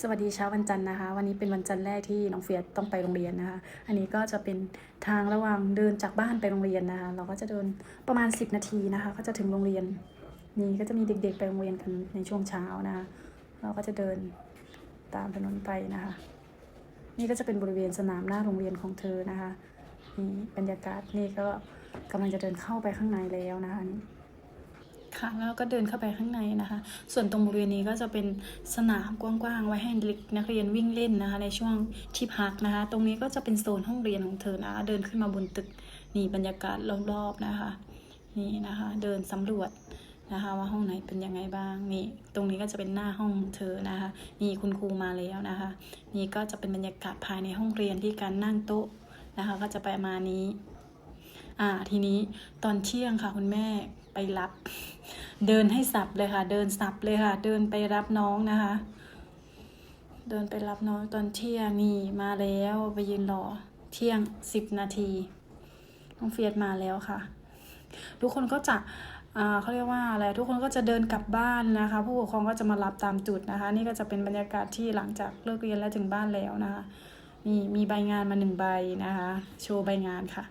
สวัสดีเช้าวันจันทร์นะคะ วันนี้เป็นวันจันทร์แรกที่น้องเฟียสต้องไปโรงเรียนนะคะ อันนี้ก็จะเป็นทางระหว่างเดินจากบ้านไปโรงเรียนนะคะ เราก็จะเดินประมาณ 10 นาทีนะคะ ก็จะถึงโรงเรียน นี่ก็จะมีเด็กๆไปโรงเรียนกันในช่วงเช้านะคะ เราก็จะเดินตามถนนไปนะคะ นี่ก็จะเป็นบริเวณสนามหน้าโรงเรียนของเธอนะคะนี่บรรยากาศนี่ก็กำลังจะเดินเข้าไปข้างในแล้วนะคะนี่ ค่ะ แล้วก็เดินเข้าไปข้างในนะคะ ส่วนตรงบริเวณนี้ก็จะเป็นสนามกว้างๆ ไว้ให้เด็กนักเรียนวิ่งเล่นนะคะ ในช่วงที่พักนะคะ ตรงนี้ก็จะเป็นโซนห้องเรียนของเธอนะะเดินขึ้นมาบนตึกนี่บรรยากาศรอบๆนะคะ นี่นะคะ เดินสำรวจนะคะว่าห้องไหนเป็นยังไงบ้างนี่ตรงนี้ก็จะเป็นหน้าห้องของเธอนะคะนี่คุณครูมาแล้วนะคะ นี่ก็จะเป็นบรรยากาศภายในห้องเรียนที่การนั่งโต๊ะนะคะ ก็จะประมาณนี้ อ่าทีนี้ตอนเที่ยงค่ะคุณแม่ไปรับ เดินให้สับเลยค่ะ เดินสับเลยค่ะ เดินไปรับน้องนะคะ เดินไปรับน้องตอนเที่ยงนี่มาแล้วไปยืนรอเที่ยงสิบนาทีน้องเฟียสมาแล้วค่ะ ทุกคนก็จะอ่าเขาเรียกว่าอะไรทุกคนก็จะเดินกลับบ้านนะคะ ผู้ปกครองก็จะมารับตามจุดนะคะ นี่ก็จะเป็นบรรยากาศที่หลังจากเลิกเรียนแล้วถึงบ้านแล้วนะคะมีมีใบงานมาหนึ่งใบนะคะ โชว์ใบงานค่ะ